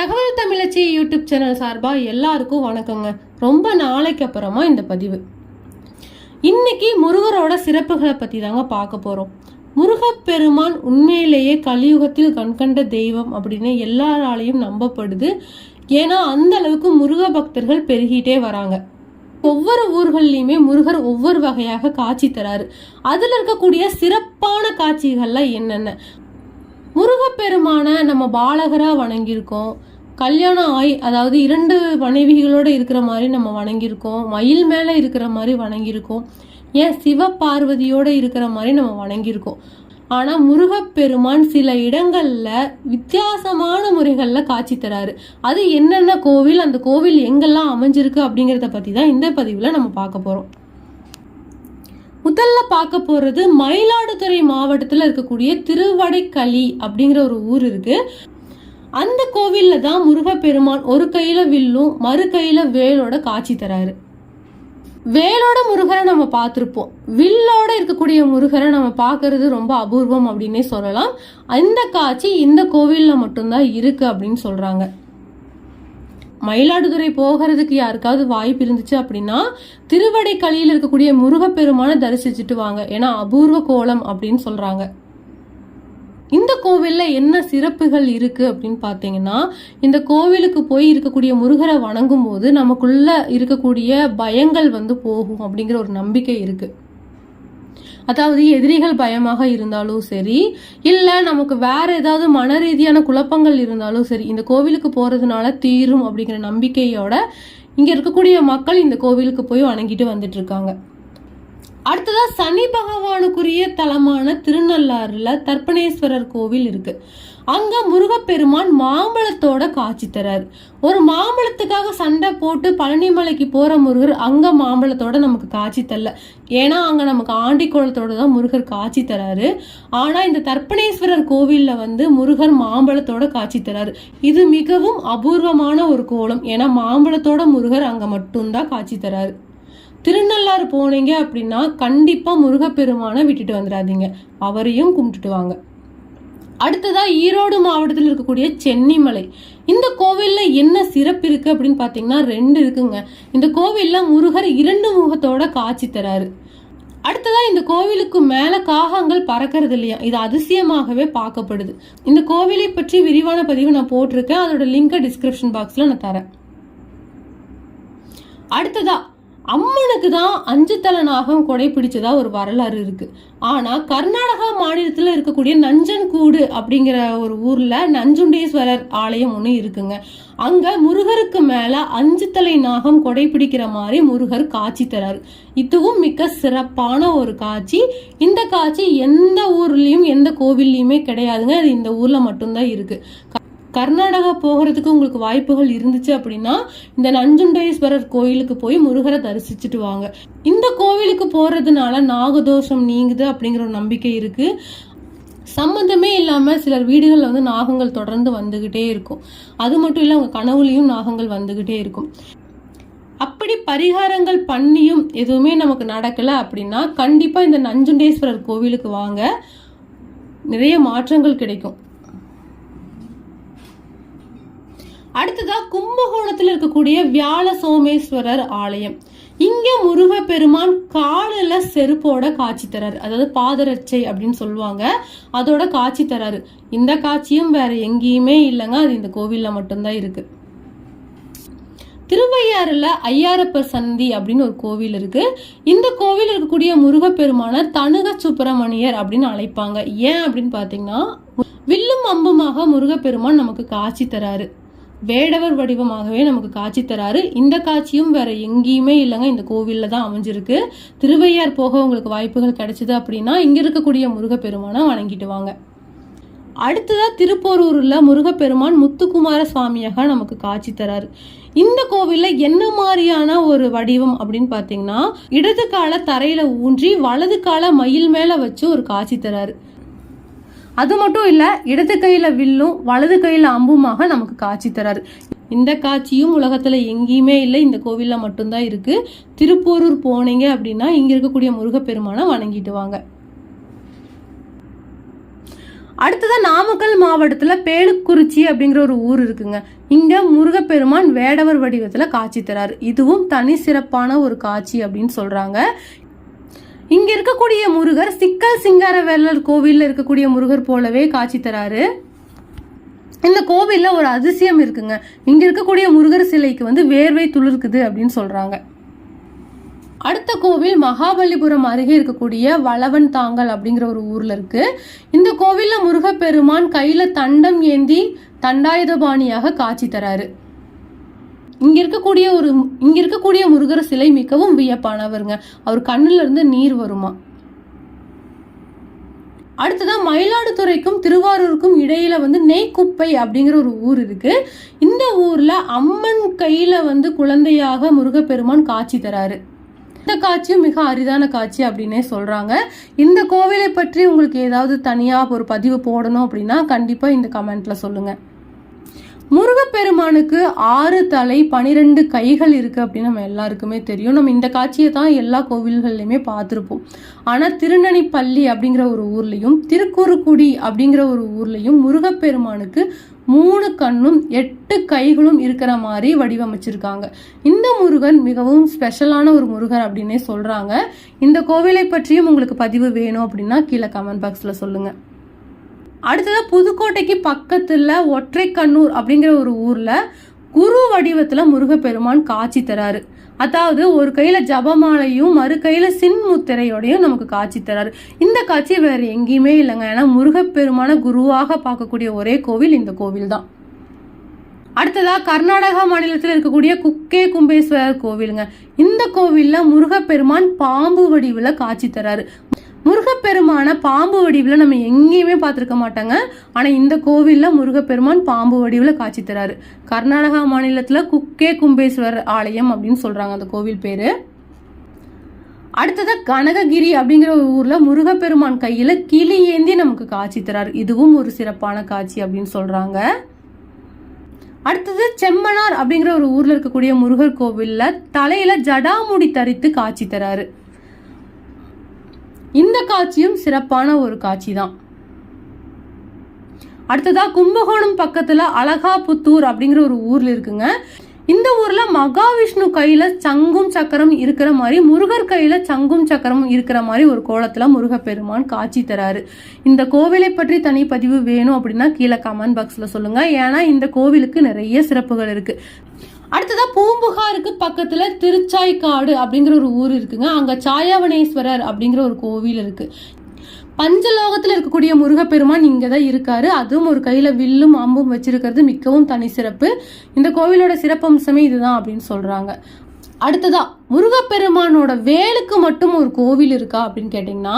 தகவல் தமிழச்சி YouTube channel சார்பாக எல்லாருக்கும் வணக்கங்க. ரொம்ப நாளைக்கு அப்புறமா இந்த பதிவு. இன்னைக்கு முருகரோட சிறப்புகளை பற்றி தாங்க பார்க்க போகிறோம் முருகப்பெருமான் உண்மையிலேயே கலியுகத்தில் கண்கண்ட தெய்வம் அப்படின்னு எல்லாராலையும் நம்பப்படுது. ஏன்னா அந்த அளவுக்கு முருக பக்தர்கள் பெருகிட்டே வராங்க. ஒவ்வொரு ஊர்கள்லையுமே முருகர் ஒவ்வொரு வகையாக காட்சி தராரு. அதில் இருக்கக்கூடிய சிறப்பான காட்சிகள்லாம் என்னென்ன? முருகப்பெருமான நம்ம பாலகராக வணங்கியிருக்கோம். கல்யாணம் ஆய் அதாவது இரண்டு மனைவிகளோடு இருக்கிற மாதிரி நம்ம வணங்கியிருக்கோம். மயில் மேலே இருக்கிற மாதிரி வணங்கியிருக்கோம். ஏன் சிவபார்வதியோட இருக்கிற மாதிரி நம்ம வணங்கியிருக்கோம். ஆனால் முருகப்பெருமான் சில இடங்களில் வித்தியாசமான முறைகளில் காட்சி தராரு. அது என்னென்ன கோவில் அந்த கோவில் எங்கெல்லாம் அமைஞ்சிருக்கு அப்படிங்கிறத பற்றி தான் இந்த பதிவில் நம்ம பார்க்க போகிறோம் முதல்ல பார்க்க போகிறது மயிலாடுதுறை மாவட்டத்தில் இருக்கக்கூடிய திருவடைக்களி அப்படிங்கிற ஒரு ஊர் இருக்குது அந்த கோவில்ல தான் முருகப்பெருமான் ஒரு கையில வில்லும் மறு கையில வேலோட காட்சி தராரு. வேலோட முருகரை நம்ம பார்த்துருப்போம். வில்லோட இருக்கக்கூடிய முருகரை நம்ம பார்க்கறது ரொம்ப அபூர்வம் அப்படின்னே சொல்லலாம். அந்த காட்சி இந்த கோவிலில் மட்டும்தான் இருக்கு அப்படின்னு சொல்றாங்க. மயிலாடுதுறை போகிறதுக்கு யாருக்காவது வாய்ப்பு இருந்துச்சு அப்படின்னா திருவடைக்களியில் இருக்கக்கூடிய முருகப்பெருமானை தரிசிச்சுட்டு வாங்க. ஏன்னா அபூர்வ கோலம் அப்படின்னு சொல்றாங்க. இந்த கோவிலில் என்ன சிறப்புகள் இருக்குது அப்படின்னு பார்த்தீங்கன்னா இந்த கோவிலுக்கு போய் இருக்கக்கூடிய முருகரை வணங்கும் போது நமக்குள்ளே இருக்கக்கூடிய பயங்கள் வந்து போகும் அப்படிங்கிற ஒரு நம்பிக்கை இருக்குது அதாவது எதிரிகள் பயமாக இருந்தாலும் சரி இல்லை நமக்கு வேற ஏதாவது மன ரீதியான குழப்பங்கள் இருந்தாலும் சரி இந்த கோவிலுக்கு போகிறதுனால தீரும் அப்படிங்கிற நம்பிக்கையோட இங்கே இருக்கக்கூடிய மக்கள் இந்த கோவிலுக்கு போய் வணங்கிட்டு வந்துட்டு இருக்காங்க. அடுத்ததா சனி பகவானுக்குரிய தலமான திருநள்ளாறுல தர்ப்பணேஸ்வரர் கோவில் இருக்கு. அங்க முருகப்பெருமான் மாம்பழத்தோட காட்சி தராரு. ஒரு மாம்பழத்துக்காக சண்டை போட்டு பழனிமலைக்கு போற முருகர் அங்க மாம்பழத்தோட நமக்கு காட்சி தரல. ஏன்னா அங்க நமக்கு ஆண்டி குளத்தோட தான் முருகர் காட்சி தராரு. ஆனா இந்த தர்ப்பணேஸ்வரர் கோவில்ல வந்து முருகர் மாம்பழத்தோட காட்சி தராரு. இது மிகவும் அபூர்வமான ஒரு கோலம். ஏன்னா மாம்பழத்தோட முருகர் அங்க மட்டும்தான் காட்சி தராரு. திருநள்ளாறு போனீங்க அப்படின்னா கண்டிப்பாக முருகப்பெருமானை விட்டுட்டு வந்துடாதீங்க. அவரையும் கும்பிட்டுட்டு வாங்க. அடுத்ததா ஈரோடு மாவட்டத்தில் இருக்கக்கூடிய சென்னிமலை. இந்த கோவிலில் என்ன சிறப்பு இருக்குது அப்படின்னு பார்த்தீங்கன்னா ரெண்டு இருக்குங்க. இந்த கோவிலில் முருகர் இரண்டு முகத்தோட காட்சி தராரு. அடுத்ததாக இந்த கோவிலுக்கு மேலே காகங்கள் பறக்கிறது இல்லையா? இது அதிசயமாகவே பார்க்கப்படுது. இந்த கோவிலை பற்றி விரிவான பதிவு நான் போட்டிருக்கேன். அதோட லிங்கை டிஸ்கிரிப்ஷன் பாக்ஸில் நான் தரேன். அடுத்ததாக அம்மனுக்கு தான் அஞ்சு தலை நாகம் கொடை பிடிச்சதா ஒரு வரலாறு இருக்கு. ஆனா கர்நாடகா மாநிலத்தில் இருக்கக்கூடிய நஞ்சன்கூடு அப்படிங்கிற ஒரு ஊர்ல நஞ்சுண்டேஸ்வரர் ஆலயம் ஒன்று இருக்குங்க. அங்க முருகருக்கு மேல அஞ்சு தலை நாகம் கொடை பிடிக்கிற மாதிரி முருகர் காட்சி தராரு. இதுவும் மிக சிறப்பான ஒரு காட்சி. இந்த காட்சி எந்த ஊர்லயும் எந்த கோவில்லையுமே கிடையாதுங்க. அது இந்த ஊர்ல மட்டும்தான் இருக்கு. கர்நாடகா போகிறதுக்கு உங்களுக்கு வாய்ப்புகள் இருந்துச்சு அப்படின்னா இந்த நஞ்சுண்டேஸ்வரர் கோயிலுக்கு போய் முருகரை தரிசிச்சுட்டு வாங்க இந்த கோவிலுக்கு போகிறதுனால நாகதோஷம் நீங்குது அப்படிங்கிற ஒரு நம்பிக்கை இருக்குது சம்மந்தமே இல்லாமல் சிலர் வீடுகளில் வந்து நாகங்கள் தொடர்ந்து வந்துக்கிட்டே இருக்கும். அது மட்டும் இல்லை அவங்க கனவுலையும் நாகங்கள் வந்துக்கிட்டே இருக்கும். அப்படி பரிகாரங்கள் பண்ணியும் எதுவுமே நமக்கு நடக்கலை அப்படின்னா கண்டிப்பாக இந்த நஞ்சுண்டேஸ்வரர் கோவிலுக்கு வாங்க நிறைய மாற்றங்கள் கிடைக்கும். அடுத்ததா கும்பகோணத்தில் இருக்கக்கூடிய வியாழ சோமேஸ்வரர் ஆலயம். இங்க முருகப்பெருமான் காலில் செருப்போட காட்சி தராரு. அதாவது பாதரட்சை அப்படின்னு சொல்லுவாங்க. அதோட காட்சி தராரு. இந்த காட்சியும் வேற எங்கேயுமே இல்லைங்க. அது இந்த கோவிலில் மட்டும்தான் இருக்கு. திருவையாறுல ஐயாரப்பர் சந்தி அப்படின்னு ஒரு கோவில் இருக்கு. இந்த கோவில் இருக்கக்கூடிய முருகப்பெருமான தனுக சுப்பிரமணியர் அப்படின்னு அழைப்பாங்க. ஏன் அப்படின்னு பாத்தீங்கன்னா வில்லும் அம்புமாக முருகப்பெருமான் நமக்கு காட்சி தராரு. வேடவர் வடிவமாகவே நமக்கு காட்சி தராரு. இந்த காட்சியும் வேற எங்கேயுமே இல்லைங்க. இந்த கோவிலில் தான் அமைஞ்சிருக்கு. திருவையார் போக உங்களுக்கு வாய்ப்புகள் கிடைச்சிது அப்படின்னா இங்கே இருக்கக்கூடிய முருகப்பெருமானை வணங்கிட்டு வாங்க. அடுத்ததாக திருப்போரூரில் முருகப்பெருமான் முத்துக்குமார சுவாமியாக நமக்கு காட்சி தராரு. இந்த கோவிலில் என்ன மாதிரியான ஒரு வடிவம் அப்படின்னு பார்த்தீங்கன்னா இடது கால தரையில் ஊன்றி வலது கால மயில் மேலே வச்சு ஒரு காட்சி தராரு. அது மட்டும் இல்லை இடது கையில வில்லும் வலது கையில அம்புமாக நமக்கு காட்சி தராரு இந்த காட்சியும் உலகத்துல எங்கேயுமே இல்லை. இந்த கோவில்ல மட்டும்தான் இருக்கு. திருப்போரூர் போனீங்க அப்படின்னா இங்க இருக்கக்கூடிய முருகப்பெருமானை வணங்கிட்டு வாங்க. அடுத்ததா நாமக்கல் மாவட்டத்துல பேலுக்குறிச்சி அப்படிங்கிற ஒரு ஊர் இருக்குங்க. இங்க முருகப்பெருமான் வேடவர் வடிவத்துல காட்சி தராரு. இதுவும் தனி சிறப்பான ஒரு காட்சி அப்படின்னு சொல்றாங்க. இங்க இருக்கக்கூடிய முருகர் சிக்கல் சிங்காரவேலர் கோவிலில் கோவில்ல இருக்கக்கூடிய முருகர் போலவே காட்சி தராரு. இந்த கோவிலில் ஒரு அதிசயம் இருக்குங்க. இங்க இருக்கக்கூடிய முருகர் சிலைக்கு வந்து வேர்வை துளிர்க்குது அப்படின்னு சொல்றாங்க. அடுத்த கோவில் மகாபலிபுரம் அருகே இருக்கக்கூடிய வளவன் தாங்கல் அப்படிங்கிற ஒரு ஊர்ல இருக்கு. இந்த கோவிலில் முருகப்பெருமான் கையில தண்டம் ஏந்தி தண்டாயுதபாணியாக காட்சி தராரு. இங்க இருக்கக்கூடிய ஒரு இங்க இருக்கக்கூடிய முருகர் சிலை மிகவும் வியப்பானவருங்க. அவர் கண்ணுல இருந்து நீர் வருமா? அடுத்ததான் மயிலாடுதுறைக்கும் திருவாரூருக்கும் இடையில வந்து நெய்க்குப்பை அப்படிங்கிற ஒரு ஊர் இருக்கு. இந்த ஊர்ல அம்மன் கையில வந்து குழந்தையாக முருகப்பெருமான் காட்சி தராரு. இந்த காட்சியும் மிக அரிதான காட்சி அப்படின்னே சொல்றாங்க. இந்த கோவிலை பற்றி உங்களுக்கு ஏதாவது தனியா ஒரு பதிவு போடணும் அப்படின்னா கண்டிப்பா இந்த கமெண்ட்ல சொல்லுங்க. முருகப்பெருமானுக்கு ஆறு தலை பனிரெண்டு கைகள் இருக்குது அப்படின்னு நம்ம எல்லாருக்குமே தெரியும். நம்ம இந்த காட்சியை தான் எல்லா கோவில்கள்லையுமே பார்த்துருப்போம். ஆனால் திருநனிப்பள்ளி அப்படிங்கிற ஒரு ஊர்லேயும் திருக்குறுக்குடி அப்படிங்கிற ஒரு ஊர்லேயும் முருகப்பெருமானுக்கு மூணு கண்ணும் எட்டு கைகளும் இருக்கிற மாதிரி வடிவமைச்சிருக்காங்க. இந்த முருகன் மிகவும் ஸ்பெஷலான ஒரு முருகர் அப்படின்னே சொல்கிறாங்க இந்த கோவிலை பற்றியும் உங்களுக்கு பதிவு வேணும் அப்படின்னா கீழே கமெண்ட் பாக்ஸில் சொல்லுங்கள் அடுத்ததாக புதுக்கோட்டைக்கு பக்கத்தில் ஒற்றைக்கண்ணூர் அப்படிங்கிற ஒரு ஊரில் குரு வடிவத்தில் முருகப்பெருமான் காட்சி தராரு. அதாவது ஒரு கையில் ஜபமாலையும் மறு கையில் சின்முத்திரையோடையும் நமக்கு காட்சி தராரு. இந்த காட்சி வேறு எங்கேயுமே இல்லைங்க. ஏன்னா முருகப்பெருமான குருவாக பார்க்கக்கூடிய ஒரே கோவில் இந்த கோவில் தான் அடுத்ததாக கர்நாடகா மாநிலத்தில் இருக்கக்கூடிய குக்கே கும்பேஸ்வரர் கோவிலுங்க. இந்த கோவிலில் முருகப்பெருமான் பாம்பு வடிவில் காட்சி தராரு. முருகப்பெருமான பாம்பு வடிவில் நம்ம எங்கேயுமே பார்த்துருக்க மாட்டாங்க. ஆனால் இந்த கோவிலில் முருகப்பெருமான் பாம்பு வடிவில் காட்சி தராரு. கர்நாடகா மாநிலத்தில் குக்கே கும்பேஸ்வரர் ஆலயம் அப்படின்னு சொல்கிறாங்க அந்த கோவில் பேர். அடுத்ததாக கனககிரி அப்படிங்கிற ஒரு ஊரில் முருகப்பெருமான் கையில் கிளி ஏந்தி நமக்கு காட்சி தராரு. இதுவும் ஒரு சிறப்பான காட்சி அப்படின்னு சொல்கிறாங்க அடுத்தது செம்மனார் அப்படிங்கிற ஒரு ஊரில் இருக்கக்கூடிய முருகர் கோவிலில் தலையில் ஜடாமுடி தரித்து காட்சி தராரு. இந்த காட்சியும் சிறப்பான ஒரு காட்சி தான் அடுத்ததா கும்பகோணம் பக்கத்துல அழகாபுத்தூர் அப்படிங்கிற ஒரு ஊர்ல இருக்குங்க. இந்த ஊர்ல மகாவிஷ்ணு கையில சங்கும் சக்கரம் இருக்கிற மாதிரி முருகர் கையில சங்கும் சக்கரமும் இருக்கிற மாதிரி ஒரு கோலத்துல முருகப்பெருமான் காட்சி தராரு. இந்த கோவிலை பற்றி தனி பதிவு வேணும் அப்படின்னா கீழே கமெண்ட் பாக்ஸ்ல சொல்லுங்க. ஏன்னா இந்த கோவிலுக்கு நிறைய சிறப்புகள் இருக்கு. அடுத்ததாக பூம்புகாருக்கு பக்கத்தில் திருச்சாய்க்காடு அப்படிங்கிற ஒரு ஊர் இருக்குங்க. அங்கே சாயாவணேஸ்வரர் அப்படிங்கிற ஒரு கோவில் இருக்குது பஞ்சலோகத்தில் இருக்கக்கூடிய முருகப்பெருமான் இங்கே தான் இருக்காரு. அதுவும் ஒரு கையில் வில்லும் அம்பும் வச்சிருக்கிறது மிகவும் தனி சிறப்பு. இந்த கோவிலோட சிறப்பம்சமே இதுதான் அப்படின்னு சொல்கிறாங்க அடுத்ததா முருகப்பெருமானோட வேலுக்கு மட்டும் ஒரு கோவில் இருக்கா அப்படின்னு கேட்டிங்கன்னா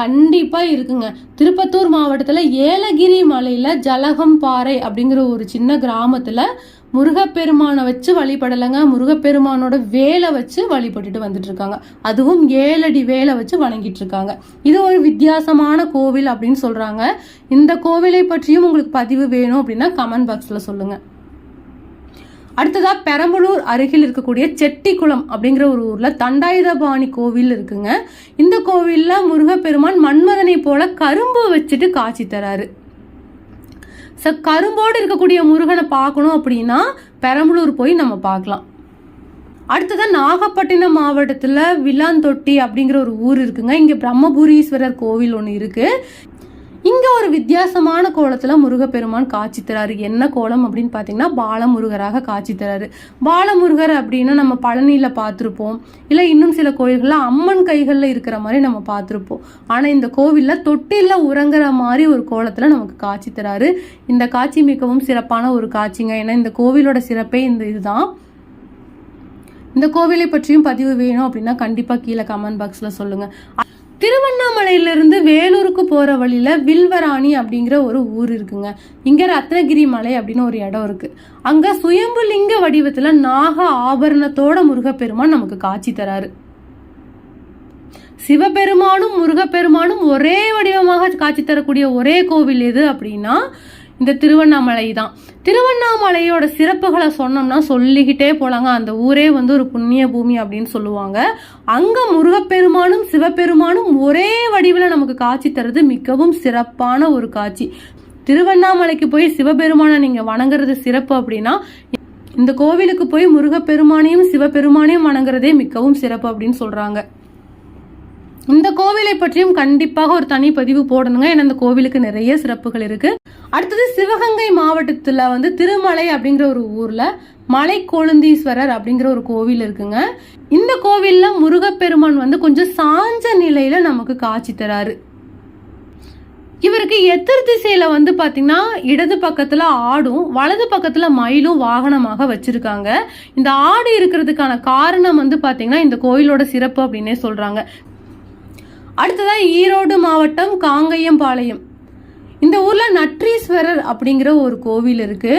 கண்டிப்பாக இருக்குங்க. திருப்பத்தூர் மாவட்டத்தில் ஏலகிரி மலையில் ஜலகம் பாறை அப்படிங்கிற ஒரு சின்ன கிராமத்தில் முருகப்பெருமானை வச்சு வழிபடலைங்க. முருகப்பெருமானோட வேலை வச்சு வழிபட்டுட்டு வந்துட்டு இருக்காங்க அதுவும் ஏழடி வேலை வச்சு வணங்கிட்டு இருக்காங்க இது ஒரு வித்தியாசமான கோவில் அப்படின்னு சொல்றாங்க. இந்த கோவிலை பற்றியும் உங்களுக்கு பதிவு வேணும் அப்படின்னா கமெண்ட் பாக்ஸ்ல சொல்லுங்க. அடுத்ததா பெரம்பலூர் அருகில் இருக்கக்கூடிய செட்டிக்குளம் அப்படிங்கிற ஒரு ஊர்ல தண்டாயுதபாணி கோவில் இருக்குங்க. இந்த கோவில்ல முருகப்பெருமான் மன்மதனை போல கரும்பு வச்சுட்டு காட்சி தராரு. ஸோ கரும்போடு இருக்கக்கூடிய முருகனை பார்க்கணும் அப்படின்னா பெரம்பலூர் போய் நம்ம பார்க்கலாம். அடுத்ததான் நாகப்பட்டினம் மாவட்டத்தில் விலாந்தொட்டி அப்படிங்கிற ஒரு ஊர் இருக்குங்க. இங்கே பிரம்மபுரீஸ்வரர் கோவில் ஒன்று இருக்குது இங்கே ஒரு வித்தியாசமான கோலத்தில் முருகப்பெருமான் காட்சி தராரு. என்ன கோலம் அப்படின்னு பார்த்தீங்கன்னா பாலமுருகராக காட்சி தராரு. பாலமுருகர் அப்படின்னா நம்ம பழனியில் பார்த்துருப்போம் இல்லை இன்னும் சில கோயில்களில் அம்மன் கைகளில் இருக்கிற மாதிரி நம்ம பார்த்துருப்போம் ஆனால் இந்த கோவிலில் தொட்டிலில் உறங்குற மாதிரி ஒரு கோலத்தில் நமக்கு காட்சி தராரு. இந்த காட்சி மிகவும் சிறப்பான ஒரு காட்சிங்க. ஏன்னா இந்த கோவிலோட சிறப்பே இந்த இதுதான். இந்த கோவிலை பற்றியும் பதிவு வேணும் அப்படின்னா கண்டிப்பாக கீழே கமெண்ட் பாக்ஸில் சொல்லுங்கள் திருவண்ணாமலையிலிருந்து வேலூருக்கு போகிற வழியில் வில்வராணி அப்படிங்கிற ஒரு ஊர் இருக்குங்க. இங்கே ரத்னகிரி மலை அப்படின்னு ஒரு இடம் இருக்குது அங்கே சுயம்புலிங்க வடிவத்தில் நாக ஆபரணத்தோட முருகப்பெருமான் நமக்கு காட்சி தராரு. சிவபெருமானும் முருகப்பெருமானும் ஒரே வடிவமாக காட்சி தரக்கூடிய ஒரே கோவில் எது அப்படின்னா இந்த திருவண்ணாமலை தான். திருவண்ணாமலையோட சிறப்புகளை சொன்னோம்னா சொல்லிக்கிட்டே போலாங்க. அந்த ஊரே வந்து ஒரு புண்ணிய பூமி அப்படின்னு சொல்லுவாங்க. அங்கே முருகப்பெருமானும் சிவபெருமானும் ஒரே வடிவில் நமக்கு காட்சி தருது மிகவும் சிறப்பான ஒரு காட்சி. திருவண்ணாமலைக்கு போய் சிவபெருமானை நீங்கள் வணங்குறது சிறப்பு அப்படின்னா இந்த கோவிலுக்கு போய் முருகப்பெருமானையும் சிவபெருமானையும் வணங்குறதே மிகவும் சிறப்பு அப்படின்னு சொல்கிறாங்க இந்த கோவிலை பற்றியும் கண்டிப்பாக ஒரு தனி பதிவு போடணுங்க. ஏன்னா இந்த கோவிலுக்கு நிறைய சிறப்புகள் இருக்கு. அடுத்தது சிவகங்கை மாவட்டத்தில் வந்து திருமலை அப்படிங்கிற ஒரு ஊரில் மலை கொழுந்தீஸ்வரர் அப்படிங்கிற ஒரு கோவில் இருக்குங்க. இந்த கோவிலில் முருகப்பெருமான் வந்து கொஞ்சம் சாஞ்ச நிலையில் நமக்கு காட்சி தராரு. இவருக்கு எதிர் திசையில வந்து பாத்தீங்கன்னா இடது பக்கத்துல ஆடும் வலது பக்கத்துல மயிலும் வாகனமாக வச்சிருக்காங்க. இந்த ஆடு இருக்கிறதுக்கான காரணம் வந்து பாத்தீங்கன்னா இந்த கோயிலோட சிறப்பு அப்படின்னே சொல்றாங்க. அடுத்ததான் ஈரோடு மாவட்டம் காங்கையம்பாளையம். இந்த ஊரில் நற்றீஸ்வரர் அப்படிங்கிற ஒரு கோவில் இருக்குது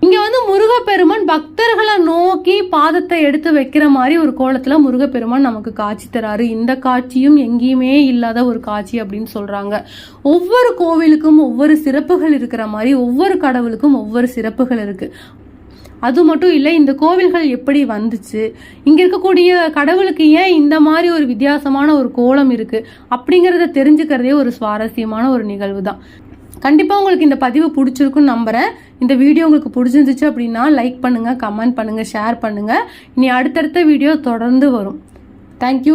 இங்கே வந்து முருகப்பெருமான் பக்தர்களை நோக்கி பாதத்தை எடுத்து வைக்கிற மாதிரி ஒரு கோலத்தில் முருகப்பெருமான் நமக்கு காட்சி தராரு. இந்த காட்சியும் எங்கேயுமே இல்லாத ஒரு காட்சி அப்படின்னு சொல்கிறாங்க ஒவ்வொரு கோவிலுக்கும் ஒவ்வொரு சிறப்புகள் இருக்கிற மாதிரி ஒவ்வொரு கடவுளுக்கும் ஒவ்வொரு சிறப்புகள் இருக்குது அது மட்டும் இல்லை இந்த கோவில்கள் எப்படி வந்துச்சு? இங்கே இருக்கக்கூடிய கடவுளுக்கு ஏன் இந்த மாதிரி ஒரு வித்தியாசமான ஒரு கோலம் இருக்குது அப்படிங்கிறத தெரிஞ்சுக்கிறதே ஒரு சுவாரஸ்யமான ஒரு நிகழ்வு தான். கண்டிப்பாக உங்களுக்கு இந்த பதிவு பிடிச்சிருக்குன்னு நம்புகிறேன் இந்த வீடியோ உங்களுக்கு பிடிச்சிருந்துச்சு அப்படின்னா லைக் பண்ணுங்கள் கமெண்ட் பண்ணுங்கள் ஷேர் பண்ணுங்கள் இனி அடுத்தடுத்த வீடியோ தொடர்ந்து வரும். தேங்க்யூ